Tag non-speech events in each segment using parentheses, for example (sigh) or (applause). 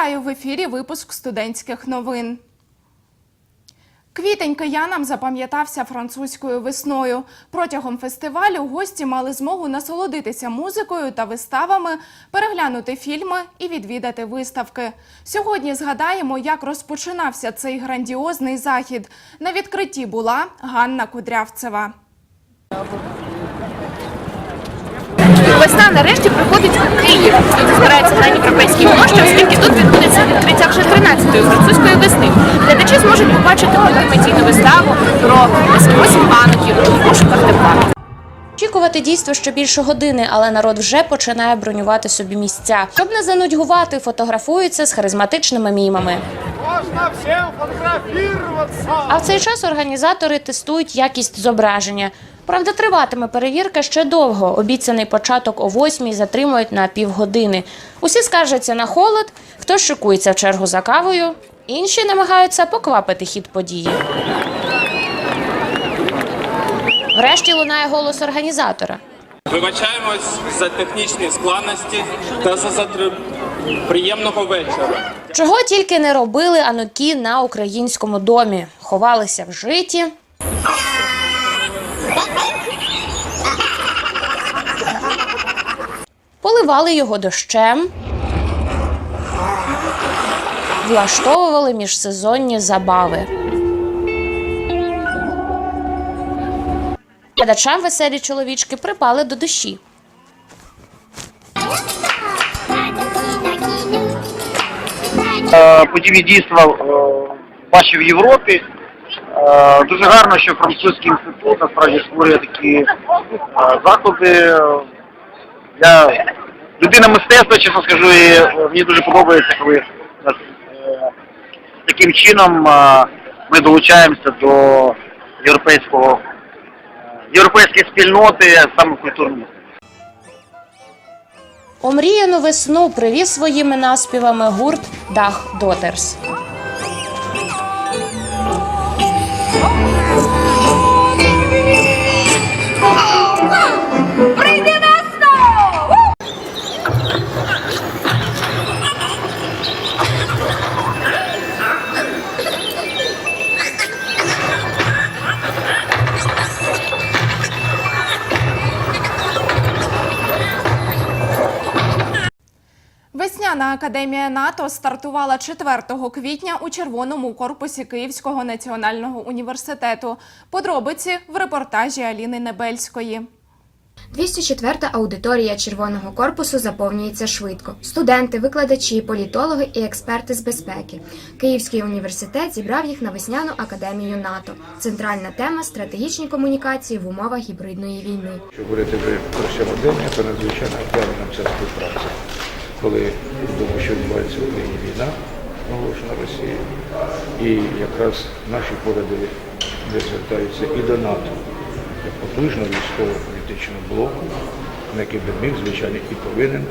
Вітаю в ефірі випуск студентських новин. Квітень киянам запам'ятався французькою весною. Протягом фестивалю гості мали змогу насолодитися музикою та виставами, переглянути фільми і відвідати виставки. Сьогодні згадаємо, як розпочинався цей грандіозний захід. На відкритті була Ганна Кудрявцева. Весна нарешті приходить у Київ. Люди збираються на європейській площі, оскільки тут відбудеться відкриття вже 13-ї французької весни. Глядачі зможуть побачити анімаційну виставу про ескімосів пануків у пошуках тепла. Очікувати дійство ще більше години, але народ вже починає бронювати собі місця. Щоб не занудьгувати, фотографуються з харизматичними мімами. Можно всем фотографироваться! А в цей час організатори тестують якість зображення. Правда, триватиме перевірка ще довго. Обіцяний початок о восьмій затримують на півгодини. Усі скаржаться на холод, хтось шикується в чергу за кавою, інші намагаються поквапити хід події. Врешті лунає голос організатора. Вибачаємось за технічні складності та за затримку. Приємного вечора. Чого тільки не робили ануки на українському домі. Ховалися в житі. Поливали його дощем. Влаштовували міжсезонні забави. Глядачам веселі чоловічки припали до душі. Е, подібні дійства е, бачив в Європі. Е, Дуже гарно, що французький інститут насправді створює такі заходи. Людина мистецтва, чесно скажу, і е, мені дуже подобається, коли е, таким чином е, ми долучаємося до європейського е, європейської спільноти саме в. Омріяну весну привів своїми наспівами гурт Дах Дотерс. Весняна академія НАТО стартувала 4 квітня у червоному корпусі Київського національного університету. Подробиці в репортажі Аліни Небельської. 204-та аудиторія Червоного корпусу заповнюється швидко. Студенти, викладачі, політологи і експерти з безпеки. Київський університет зібрав їх на весняну академію НАТО. Центральна тема стратегічні комунікації в умовах гібридної війни. Якщо говорити вже про сьогодення, то надзвичайно нам ця співпраця. Коли відомо, що відбувається в Україні війна, оголошена Росією, і якраз наші не звертаються і до НАТО, як потужного військово-політичного блоку, на який би міг, звичайно, і повинен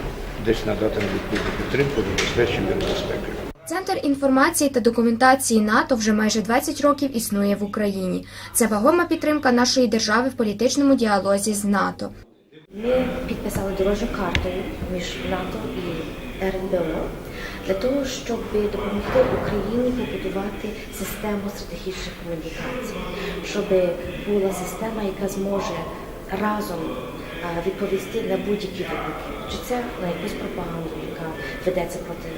десь надати нам відповідну підтримку до забезпечення безпеки. Центр інформації та документації НАТО вже майже 20 років існує в Україні. Це вагома підтримка нашої держави в політичному діалозі з НАТО. Ми підписали дорожню карту між НАТО і РНБО для того, щоб допомогти Україні побудувати систему стратегічних комунікацій, щоб була система, яка зможе разом відповісти на будь-які виклики, чи це на якусь пропаганду, яка ведеться проти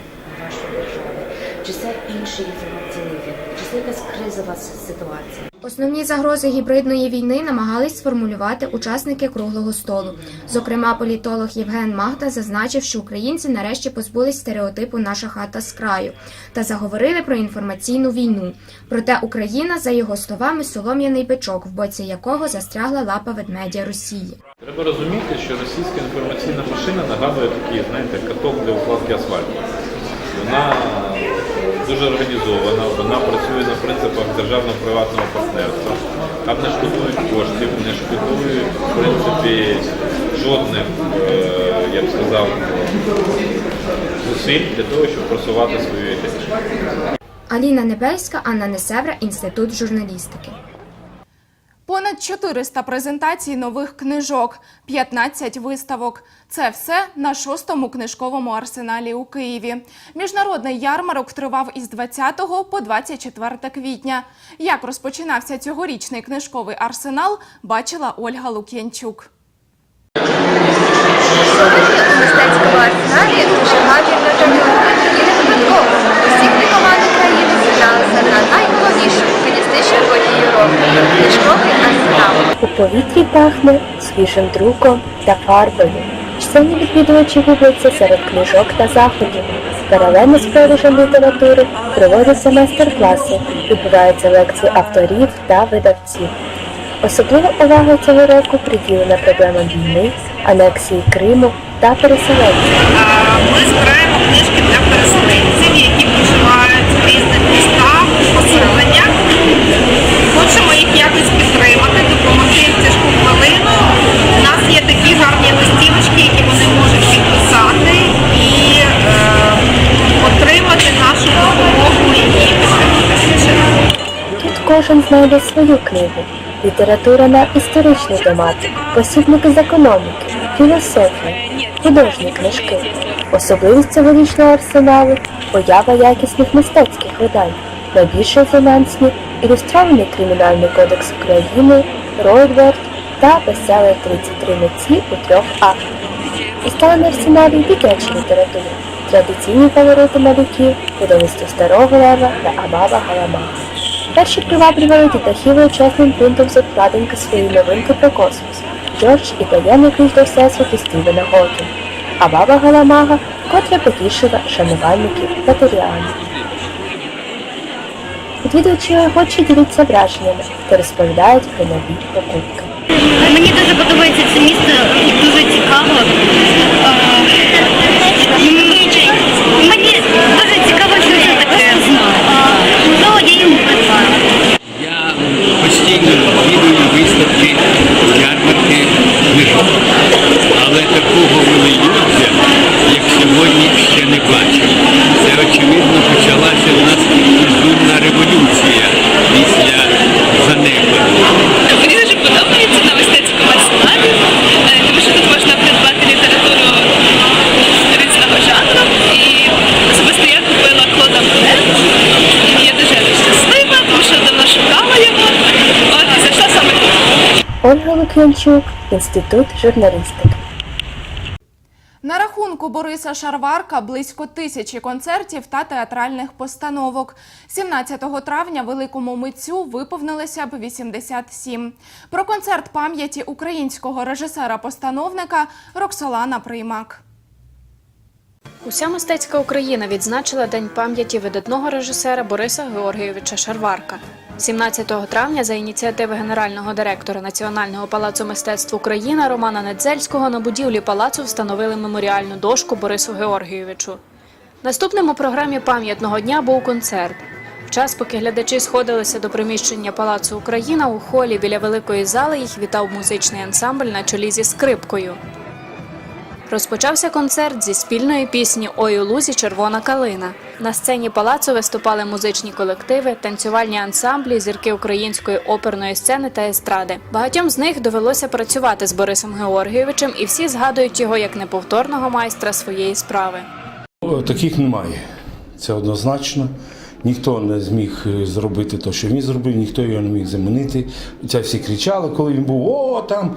вашої держави, чи це інший інформаційний виклик, чи це якась кризова ситуація. Основні загрози гібридної війни намагались сформулювати учасники круглого столу. Зокрема, політолог Євген Магда зазначив, що українці нарешті позбулись стереотипу наша хата з краю та заговорили про інформаційну війну. Проте Україна, за його словами, солом'яний бичок, в боці якого застрягла лапа ведмедя Росії. Треба розуміти, що російська інформаційна машина нагадує такий, знаєте, каток для укладки асфальту. Вона дуже організована, вона працює на принципах державно-приватного партнерства. Там не шкодують коштів, не шкодують, в принципі, жодних, е, я б сказав, зусиль для того, щоб просувати свою ідею. Аліна Небельська, Анна Несевра, Інститут журналістики. Понад 400 презентацій нових книжок, 15 виставок. Це все на шостому книжковому арсеналі у Києві. Міжнародний ярмарок тривав із 20 по 24 квітня. Як розпочинався цьогорічний книжковий арсенал, бачила Ольга Лук'янчук. Сьогодні у мистецькому арсеналі дуже та і не випадково. Усі команди країни зібралися на найголовнішу стилістичну подію року – книжковий арсенал. У повітрі пахне свіжим друком та фарбою. Чисельні відвідувачі губляться серед книжок та заходів. Паралельно з продажем літератури проводяться майстер-класи, відбуваються лекції авторів та видавців. Особлива увага цього року приділена проблемам війни, анексії Криму та переселенців. Ми збираємо книжки для переселенців, тяжку хвилину. У нас є такі гарні листівочки, які вони можуть підписати і е, отримати нашу допомогу і. Тут кожен знайде свою книгу. Література на історичну тематику, посібники з економіки, філософія, художні книжки. Особливість цьогорічного арсеналу поява якісних мистецьких видань, найбільш резонансні ілюстрований Кримінальний кодекс України, Ройдверт та бестселер 33 митці у трьох актах. У стали арсеналі дитячі літератури, традиційні фаворити малюків, видавництво Старого Лева та Амава Галамага. Перші приваблювали дітахів учасним принтом з обкладинки своєї новинки про космос Джордж і таємний ключ до всесвіту Стівена Гокінга, а баба Галамага, котра потішила шанувальників матеріалів. Відвідувачі охочі діляться враженнями та розповідають про нові покупки. Мені дуже подобається це місто, дуже цікаво. Ольга Інститут журналістики. На рахунку Бориса Шарварка близько тисячі концертів та театральних постановок. 17 травня великому митцю виповнилося б 87. Про концерт пам'яті українського режисера-постановника Роксолана Приймак. Уся мистецька Україна відзначила День пам'яті видатного режисера Бориса Георгійовича Шарварка. 17 травня за ініціативи генерального директора Національного палацу мистецтв України Романа Недзельського на будівлі палацу встановили меморіальну дошку Борису Георгійовичу. Наступним у програмі пам'ятного дня був концерт. В час, поки глядачі сходилися до приміщення Палацу Україна, у холі біля великої зали їх вітав музичний ансамбль на чолі зі скрипкою. Розпочався концерт зі спільної пісні Ой у лузі червона калина. На сцені палацу виступали музичні колективи, танцювальні ансамблі, зірки української оперної сцени та естради. Багатьом з них довелося працювати з Борисом Георгійовичем, і всі згадують його як неповторного майстра своєї справи. Таких немає. Це однозначно. Ніхто не зміг е, зробити те, що він зробив, ніхто його не міг замінити. Це всі кричали, коли він був, о, там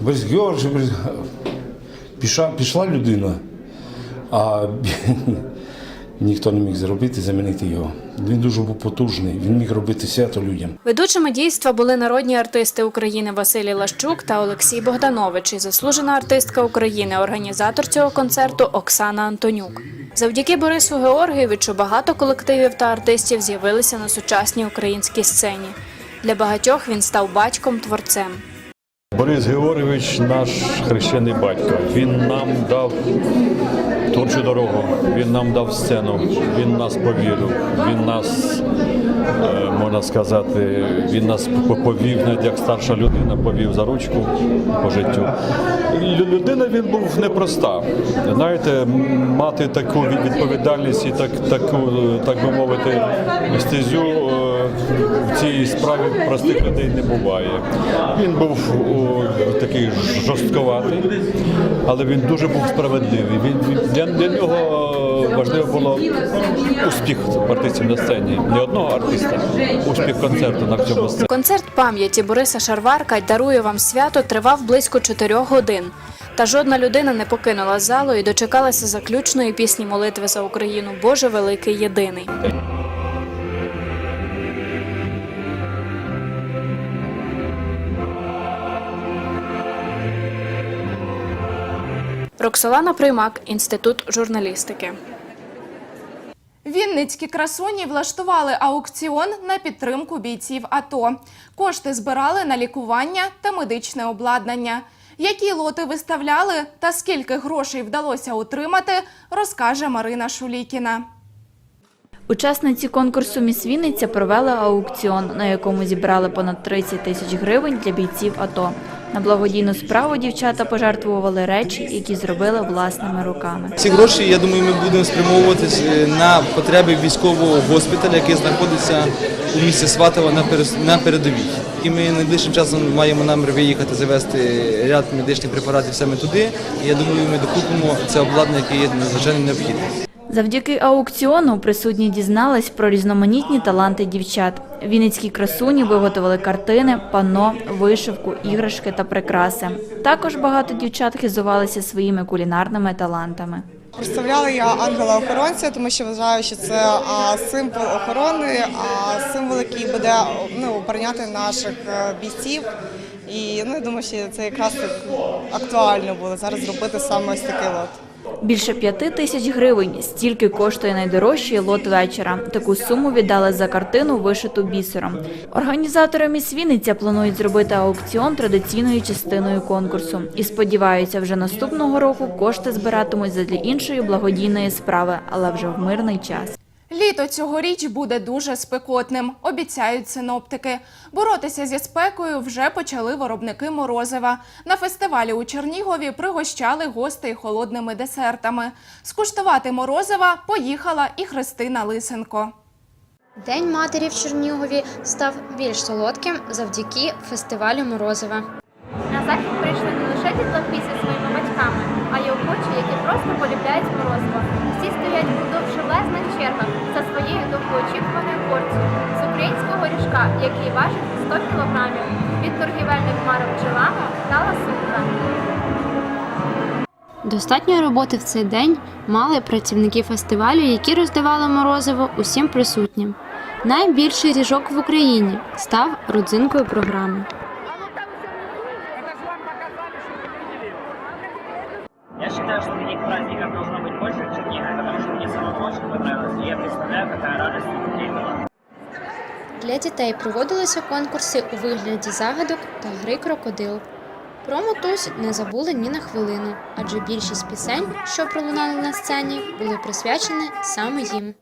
без Георгія, без... Пішла, пішла людина, а (laughs) ніхто не міг зробити, замінити його. Він дуже був потужний, він міг робити свято людям. Ведучими дійства були народні артисти України Василій Лащук та Олексій Богданович і заслужена артистка України, організатор цього концерту Оксана Антонюк. Завдяки Борису Георгійовичу багато колективів та артистів з'явилися на сучасній українській сцені. Для багатьох він став батьком творцем. Борис Георгійович наш хрещений батько. Він нам дав творчу дорогу, він нам дав сцену, він нас повірив, він нас, е, можна сказати, він нас повів, навіть як старша людина, повів за ручку по життю. Людина він був непроста. Знаєте, мати таку відповідальність і так, таку, так би мовити, стезю. В цій справі простих людей не буває. Він був о, такий жорстковатий, але він дуже був справедливий. Він, для, для нього важливо було успіх артистів на сцені. Не одного артиста, успіх концерту на цьому сцені. Концерт пам'яті Бориса Шарварка дарує вам свято тривав близько чотирьох годин. Та жодна людина не покинула залу і дочекалася заключної пісні молитви за Україну Боже великий єдиний. Роксолана Приймак, Інститут журналістики. Вінницькі красуні влаштували аукціон на підтримку бійців АТО. Кошти збирали на лікування та медичне обладнання. Які лоти виставляли та скільки грошей вдалося отримати, розкаже Марина Шулікіна. Учасниці конкурсу «Міс Вінниця» провели аукціон, на якому зібрали понад 30 тисяч гривень для бійців АТО. На благодійну справу дівчата пожертвували речі, які зробили власними руками. Ці гроші, я думаю, ми будемо спрямовувати е, на потреби військового госпіталя, який знаходиться у місті Сватова на передовій. І ми найближчим часом маємо намір виїхати завести ряд медичних препаратів саме туди. І я думаю, ми докупимо це обладнання, яке є надзвичайно необхідне. Завдяки аукціону присутні дізнались про різноманітні таланти дівчат. Вінницькі красуні виготовили картини, панно, вишивку, іграшки та прикраси. Також багато дівчат хизувалися своїми кулінарними талантами. Представляла я ангела-охоронця, тому що вважаю, що це символ охорони, символ, який буде ну, обороняти наших е, бійців. І ну, я думаю, що це якраз актуально було зараз зробити саме ось такий лот. Більше п'яти тисяч гривень стільки коштує найдорожчий лот вечора. Таку суму віддали за картину, вишиту бісером. Організатори «Міс Вінниця» планують зробити аукціон традиційною частиною конкурсу і сподіваються, вже наступного року кошти збиратимуть задля іншої благодійної справи, але вже в мирний час. Літо цьогоріч буде дуже спекотним, обіцяють синоптики. Боротися зі спекою вже почали виробники морозива. На фестивалі у Чернігові пригощали гостей холодними десертами. Скуштувати морозива поїхала і Христина Лисенко. День матері в Чернігові став більш солодким завдяки фестивалю Морозива. На захід прийшли не лише дітлахи зі своїми батьками, а й охочі, які просто полюбляють морозиво. Своєю довгоочікуваною порцією з українського ріжка, який важить 100 кілограмів, від торгівельних марок Джеламо та Ласунка. Достатньо роботи в цей день мали працівники фестивалю, які роздавали морозиво усім присутнім. Найбільший ріжок в Україні став родзинкою програми. Для дітей проводилися конкурси у вигляді загадок та гри крокодил. Про мотусь не забули ні на хвилину, адже більшість пісень, що пролунали на сцені, були присвячені саме їм.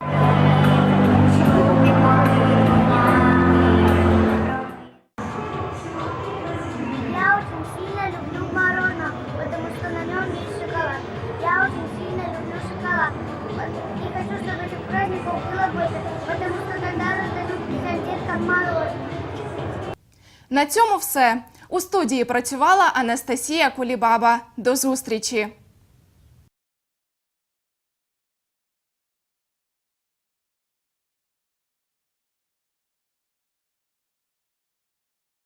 На цьому все. У студії працювала Анастасія Кулібаба. До зустрічі!